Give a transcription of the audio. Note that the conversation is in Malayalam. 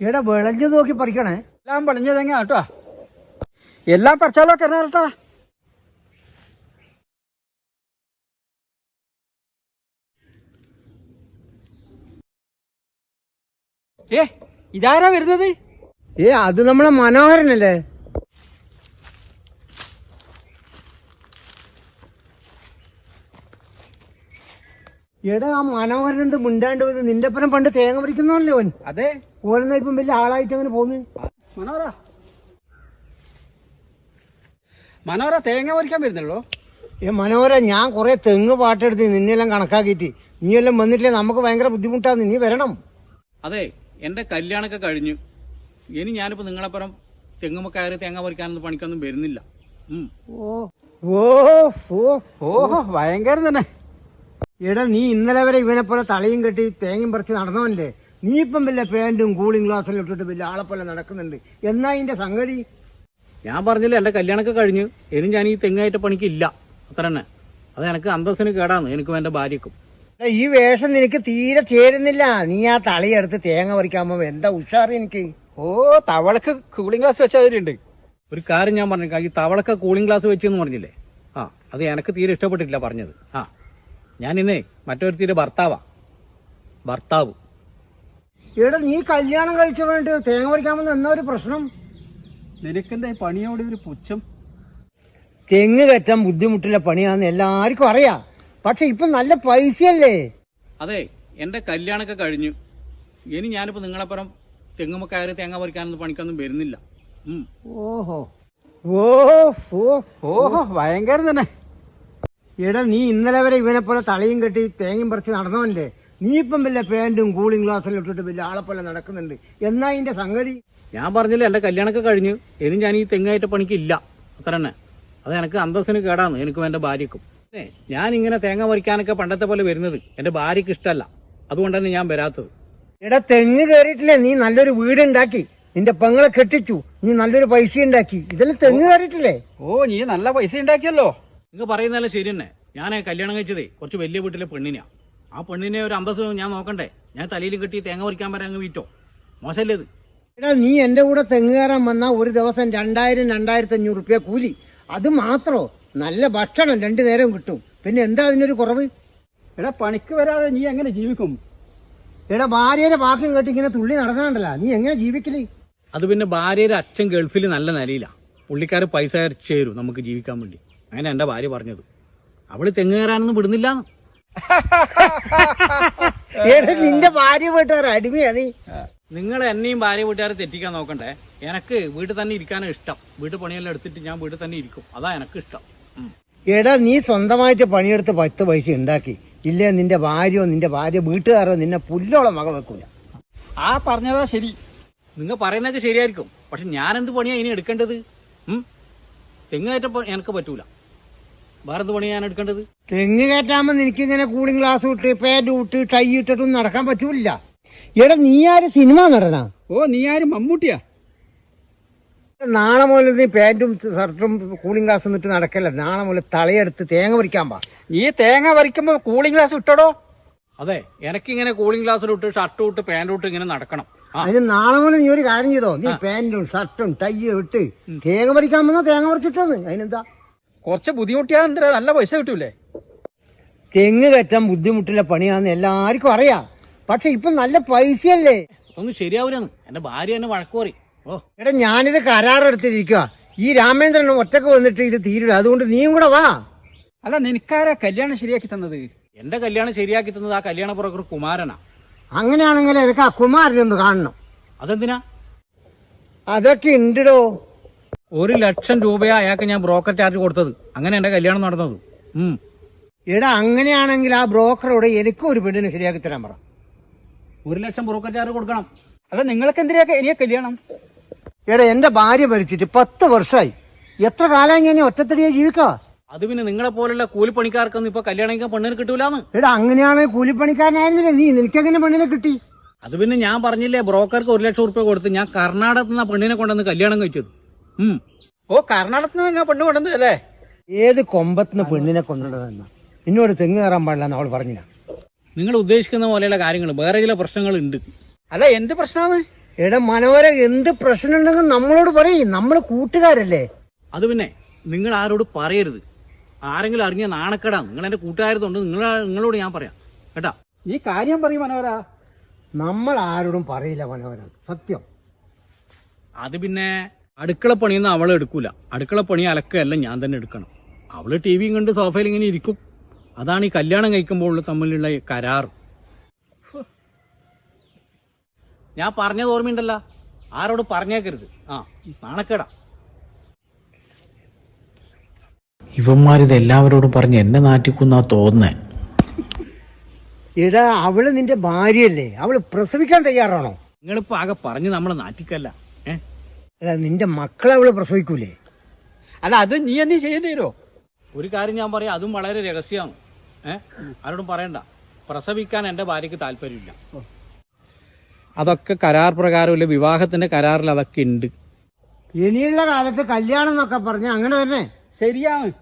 എടാ വിളഞ്ഞു നോക്കി പറിക്കണേ. എല്ലാം വിളഞ്ഞതെങ്ങ തെങ്ങ കേട്ടോ എല്ലാം പറിച്ചാലോ കേട്ടാ ഏ ഇതാരാ വരുന്നത്? ഏ അത് നമ്മളെ മനോഹരനല്ലേ? എടാ ആ മനോഹരൻ എന്ത് മിണ്ടാണ്ട് പോയത്? നിന്റെ പരം പണ്ട് തേങ്ങ പറിക്കുന്നല്ലേ അവൻ? അതെ. ഓരോന്ന ഇപ്പം വലിയ ആളായിട്ട് അങ്ങനെ പോന്ന് മനോഹര. മനോഹര തേങ്ങ പറിക്കാൻ വരുന്നല്ലോ ഏ മനോഹര ഞാൻ കുറെ തെങ്ങ് പാട്ടെടുത്ത് നിന്നെല്ലാം കണക്കാക്കിയിട്ട്. നീ എല്ലാം വന്നിട്ടില്ലേ? നമുക്ക് ഭയങ്കര ബുദ്ധിമുട്ടാന്ന്. നീ വരണം. അതെ എന്റെ കല്യാണൊക്കെ കഴിഞ്ഞു. ഇനി ഞാനിപ്പോ നിങ്ങളെപ്പുറം തെങ്ങുമ്മ കയറി തേങ്ങ പറിക്കാനൊന്നും പണിക്കൊന്നും വരുന്നില്ല. ഓ ഓ ഓ ഭയങ്കരം തന്നെ. എടാ നീ ഇന്നലെ വരെ ഇവനെ പോലെ തളയും കെട്ടി തേങ്ങയും പറിച്ച് നടന്നവനല്ലേ? നീ ഇപ്പം വല്ല പാന്റും കൂളിംഗ് ഗ്ലാസ്സിലും ഇട്ടിട്ട് വലിയ ആളെ പോലെ നടക്കുന്നുണ്ട്. എന്നാ ഇതിന്റെ സംഗതി? ഞാൻ പറഞ്ഞില്ല എന്റെ കല്യാണമൊക്കെ കഴിഞ്ഞു ഇനി ഞാൻ ഈ തെങ്ങായിട്ട് പണിക്കില്ല അത്ര തന്നെ. അത് എനിക്ക് അന്തസ്സിന് കേടാന്ന് എനിക്കും എന്റെ ഭാര്യക്കും. എടാ, ഈ വേഷം നിനക്ക് തീരെ ചേരുന്നില്ല. നീ ആ തളിയെടുത്ത് തേങ്ങ പറിക്കാൻ പോകുമ്പോ എന്താ ഉഷാറ് എനിക്ക്? ഓ തവളക്ക് കൂളിംഗ് ഗ്ലാസ് വെച്ചവരുണ്ട് ഒരു കാര്യം ഞാൻ പറഞ്ഞു ഈ തവളക്ക കൂളിംഗ് ഗ്ലാസ് വെച്ചെന്ന് പറഞ്ഞില്ലേ? ആ അത് എനിക്ക് തീരെ ഇഷ്ടപ്പെട്ടിട്ടില്ല പറഞ്ഞത്. ആ. ഞാൻ ഇന്നേ മറ്റൊരുത്തിയുടെ ഭർത്താവാ. ഭർത്താവ്. എടാ നീ കല്യാണം കഴിച്ചവനായിട്ട് തേങ്ങ പറിക്കാൻ പോകുന്ന എന്നാ ഒരു പ്രശ്നം? നിനക്കെന്താ ഈ പണിയോട് ഒരു പുച്ഛം? തെങ്ങ് കയറ്റാൻ ബുദ്ധിമുട്ടുള്ള പണിയാന്ന് എല്ലാവർക്കും അറിയാം. പക്ഷെ ഇപ്പൊ നല്ല പൈസയല്ലേ? അതെ എന്റെ കല്യാണൊക്കെ കഴിഞ്ഞു. ഇനി ഞാനിപ്പോ നിങ്ങളെപ്പുറം തെങ്ങുമ്മ കയറി തേങ്ങ പറിക്കാനൊന്നും പണിക്കൊന്നും വരുന്നില്ല. ഉം. ഓഹോ. ഓ ഓ ഓഹോ ഭയങ്കര തന്നെ. എടാ നീ ഇന്നലെ വരെ ഇവനെ പോലെ തലയും കെട്ടി തേങ്ങയും പറിച്ച് നടന്നവല്ലേ നീ ഇപ്പം വല്ല പാന്റും കൂളിംഗ് ഗ്ലാസ്സും ഇട്ടിട്ട് വലിയ ആളെ പോലെ നടക്കുന്നുണ്ട്. എന്നാ ഇതിന്റെ സംഗതി? ഞാൻ പറഞ്ഞില്ല എന്റെ കല്യാണമൊക്കെ കഴിഞ്ഞു ഇനി ഞാൻ ഈ തെങ്ങായിട്ട് പണിക്കില്ല. അത്ര തന്നെ അത് എനിക്ക് അന്തസ്സിന് കേടാന്ന്. എനിക്കും എന്റെ ഭാര്യക്കും. ഞാൻ ഇങ്ങനെ തേങ്ങ പറിക്കാനൊക്കെ പണ്ടത്തെ പോലെ വരുന്നത് എന്റെ ഭാര്യക്ക് ഇഷ്ടമല്ല അതുകൊണ്ടാണ് ഞാൻ വരാത്തത്. എടാ തെങ്ങ് കയറിയിട്ടില്ലേ? നീ നല്ലൊരു വീട് ഉണ്ടാക്കി നിന്റെ പെങ്ങളെ കെട്ടിച്ചു. നീ നല്ലൊരു പൈസ ഉണ്ടാക്കി ഇതെല്ലാം തെങ്ങ് കയറിയിട്ടില്ലേ? ഓ നീ നല്ല പൈസ ഉണ്ടാക്കിയല്ലോ. നിങ്ങൾ പറയുന്നതല്ല ശരി തന്നെ. ഞാൻ കല്യാണം കഴിച്ചതേ കുറച്ച് വലിയ വീട്ടിലെ പെണ്ണിനാ ആ പെണ്ണിനെ ഒരു അമ്പത് ഞാൻ നോക്കണ്ടേ? ഞാൻ തലയിൽ കെട്ടി തേങ്ങ പറിക്കാൻ പറയാൻ അങ്ങ് വീറ്റോ? മോശമല്ലേ ഇത്? എടാ നീ എന്റെ കൂടെ തെങ്ങ് കയറാൻ വന്നാ ഒരു ദിവസം രണ്ടായിരം രണ്ടായിരത്തി അഞ്ഞൂറ് റുപ്യ കൂലി. അത് മാത്രോ? നല്ല ഭക്ഷണം രണ്ടു നേരം കിട്ടും. പിന്നെ എന്താ അതിനൊരു കുറവ്? എടാ പണിക്ക് വരാതെ നീ എങ്ങനെ ജീവിക്കും? എടാ ഭാര്യയുടെ വാക്കും കേട്ട് ഇങ്ങനെ തുള്ളി നടന്നാണ്ടല്ല നീ എങ്ങനെ ജീവിക്കൽ? അത് പിന്നെ ഭാര്യയുടെ അച്ഛൻ ഗൾഫിൽ നല്ല നിലയിലാ. പുള്ളിക്കാർ പൈസ അരച്ചു തരും നമുക്ക് ജീവിക്കാൻ വേണ്ടി. അങ്ങനെ എന്റെ ഭാര്യ പറഞ്ഞത്. അവൾ തെങ്ങ് കയറാനൊന്നും വിടുന്നില്ല നിന്റെ ഭാര്യ വീട്ടുകാർ അടിമയാ നീ. നിങ്ങൾ എന്നെയും ഭാര്യ വീട്ടുകാരെ തെറ്റിക്കാൻ നോക്കണ്ടേ? എനക്ക് വീട്ടിൽ തന്നെ ഇരിക്കാനാണ് ഇഷ്ടം. വീട്ടു പണിയെല്ലാം എടുത്തിട്ട് ഞാൻ വീട്ടിൽ തന്നെ ഇരിക്കും. അതാ എനക്ക് ഇഷ്ടം. എടാ നീ സ്വന്തമായിട്ട് പണിയെടുത്ത് പത്ത് പൈസ ഉണ്ടാക്കി. ഇല്ലേ നിന്റെ ഭാര്യയോ നിന്റെ ഭാര്യ വീട്ടുകാരോ നിന്നെ പുല്ലോളം മക വെക്കൂല. ആ പറഞ്ഞതാ ശരി. നിങ്ങൾ പറയുന്നതൊക്കെ ശരിയായിരിക്കും. പക്ഷെ ഞാൻ എന്ത് പണിയാ ഇനി എടുക്കേണ്ടത്? തെങ്ങ് എനിക്ക് പറ്റൂല. വേറെ പണി ഞാൻ എടുക്കേണ്ടത്? തെങ്ങ് കയറ്റാകുമ്പോ നിനക്കിങ്ങനെ കൂളിംഗ് ഗ്ലാസ് ഇട്ട് പാന്റ് ഇട്ട് ടൈ ഇട്ടിട്ടും നടക്കാൻ പറ്റൂല എടാ നീ ആര് സിനിമ നടനാ? ഓ നീ ആര് മമ്മൂട്ടിയാ? നാളെ മുതൽ നീ പാന്റും ഷർട്ടും കൂളിംഗ് ഗ്ലാസ് ഇട്ട് നടക്കല്ല? നാളെ മുതൽ തളയെടുത്ത് തേങ്ങ പറിക്കാൻ പാ. നീ തേങ്ങ പറിക്കുമ്പോ കൂളിംഗ് ഗ്ലാസ് ഇട്ടടോ? അതെ എനിക്കിങ്ങനെ കൂളിംഗ് ഗ്ലാസ്സിലിട്ട് ഷർട്ടും ഇട്ട് പാന്റും ഇട്ട് ഇങ്ങനെ നടക്കണം. അതിന് നാളെ മുതൽ നീ ഒരു കാര്യം ചെയ്തോ? നീ പാന്റും ഷർട്ടും ടൈ ഇട്ട് തേങ്ങ പറിക്കാൻ വന്നോ തേങ്ങ പറിച്ചിട്ടോന്ന്? അതിനെന്താ? കുറച്ച് ബുദ്ധിമുട്ടിയാ നല്ല പൈസ കിട്ടൂലേ? തെങ്ങ് കയറ്റാൻ ബുദ്ധിമുട്ടുള്ള പണിയാന്ന് എല്ലാവർക്കും അറിയാം. പക്ഷെ ഇപ്പൊ നല്ല പൈസയല്ലേ? അതൊന്നും ശരിയാവൂലെന്ന്. എന്റെ ഭാര്യ എന്നെ വഴക്ക് പറയും. ഓ. എടാ ഞാനിത് കരാറെടുത്തിരിക്കുക ഈ രാമേന്ദ്രൻ ഒറ്റയ്ക്ക് വന്നിട്ട് ഇത് തീരില്ല. അതുകൊണ്ട് നീയും കൂടെ വാ. അല്ല നിനക്കാരാ കല്യാണം ശരിയാക്കി തന്നത്? എന്റെ കല്യാണം ശരിയാക്കി തന്നത് ആ കല്യാണ പുറക്കർ കുമാരനാ. അങ്ങനെയാണെങ്കിൽ എനിക്ക് ആ കുമാരനൊന്ന് കാണണം. അതെന്തിനാ? അതൊക്കെ ഉണ്ടോ ഒരു ലക്ഷം രൂപയാ അയാൾക്ക് ഞാൻ ബ്രോക്കർ ചാർജ് കൊടുത്തത്. അങ്ങനെ എന്റെ കല്യാണം നടന്നത്. ഉം. എടാ അങ്ങനെയാണെങ്കിൽ ആ ബ്രോക്കറോട് എനിക്കും ഒരു പെണ്ണിനെ ശരിയാക്കി തരാൻ പറ. ഒരു ലക്ഷം ബ്രോക്കർ ചാർജ് കൊടുക്കണം. അല്ല നിങ്ങൾക്ക് എന്തിനാ ഇനിയെ കല്യാണം? എടാ എന്റെ ഭാര്യ മരിച്ചിട്ട് പത്ത് വർഷമായി എത്ര കാലം ഇനി ഒറ്റത്തടിയെ ജീവിക്കാ? അത് പിന്നെ നിങ്ങളെ പോലുള്ള കൂലിപ്പണിക്കാർക്കൊന്നും ഇപ്പൊ കല്യാണം കഴിക്കാൻ പെണ്ണിന് കിട്ടൂലെന്ന്. എടാ അങ്ങനെയാണെങ്കിൽ കൂലിപ്പണിക്കാരനായിരുന്നില്ലേ? നീ നിനക്കെങ്ങനെ പെണ്ണിനെ കിട്ടി? അത് പിന്നെ ഞാൻ പറഞ്ഞില്ലേ ബ്രോക്കർക്ക് ഒരു ലക്ഷം റുപ്യ കൊടുത്ത് ഞാൻ കർണാടകത്തിൽ നിന്ന് ആ പെണ്ണിനെ കൊണ്ടുവന്ന് കല്യാണം കഴിച്ചത്. ഓ കർണാടകത്തിൽ പെണ്ണ് കൊണ്ടുവന്നതല്ലേ ഏത് കൊമ്പത്തിന് പെണ്ണിനെ കൊണ്ടുവന്നതെന്ന് എന്നോട് തെങ്ങ് കയറാൻ പാടില്ല എന്ന് അവൾ പറഞ്ഞില്ല. നിങ്ങൾ ഉദ്ദേശിക്കുന്ന പോലെയുള്ള കാര്യങ്ങൾ വേറെ ചില പ്രശ്നങ്ങൾ ഉണ്ട് അല്ല എന്ത് പ്രശ്നമാണ്? എടാ മനോഹര എന്ത് പ്രശ്നം ഉണ്ടെങ്കിൽ നമ്മളോട് പറയും. നമ്മൾ കൂട്ടുകാരല്ലേ? അത് പിന്നെ നിങ്ങൾ ആരോട് പറയരുത്. ആരെങ്കിലും അറിഞ്ഞ നാണക്കേടാ. നിങ്ങൾ എന്റെ കൂട്ടുകാരത്തുണ്ട് നിങ്ങൾ നിങ്ങളോട് ഞാൻ പറയാം. കേട്ടാ? ഈ കാര്യം പറയും മനോഹര. നമ്മൾ ആരോടും പറയില്ല മനോഹര. സത്യം. അത് പിന്നെ അടുക്കള പണിയൊന്നും അവൾ എടുക്കൂല. അടുക്കള പണി അലക്കല്ല ഞാൻ തന്നെ എടുക്കണം. അവൾ ടി വിയും കണ്ട് സോഫയിൽ ഇങ്ങനെ ഇരിക്കും. അതാണ് ഈ കല്യാണം കഴിക്കുമ്പോൾ തമ്മിലുള്ള കരാർ ഞാൻ പറഞ്ഞത് ഓർമ്മയുണ്ടല്ലോ? ആരോട് പറഞ്ഞേക്കരുത്. ആ നാണക്കേടാ. ഇവന്മാരിത് എല്ലാവരോടും പറഞ്ഞ് എന്നെ നാറ്റിക്കുന്നാ തോന്നേ എടാ അവൾ നിന്റെ ഭാര്യയല്ലേ? അവൾ പ്രസവിക്കാൻ തയ്യാറാണോ? നിങ്ങളിപ്പോ ആകെ പറഞ്ഞ് നമ്മളെ നാറ്റിക്കല്ല. ഏ? അല്ല നിന്റെ മക്കളെ അവൾ പ്രസവിക്കൂലേ? അല്ല അത് നീ എന്നെ ചെയ്യേണ്ടി വരുമോ ഒരു കാര്യം ഞാൻ പറയാം അതും വളരെ രഹസ്യമാണ്. ഏഹ് ആരോടും പറയണ്ട. പ്രസവിക്കാൻ എന്റെ ഭാര്യക്ക് താല്പര്യമില്ല. അതൊക്കെ കരാർ പ്രകാരമില്ല വിവാഹത്തിന്റെ കരാറിൽ അതൊക്കെ ഉണ്ട്. ഇനിയുള്ള കാലത്ത് കല്യാണം എന്നൊക്കെ പറഞ്ഞ അങ്ങനെ തന്നെ. ശരിയാണ്.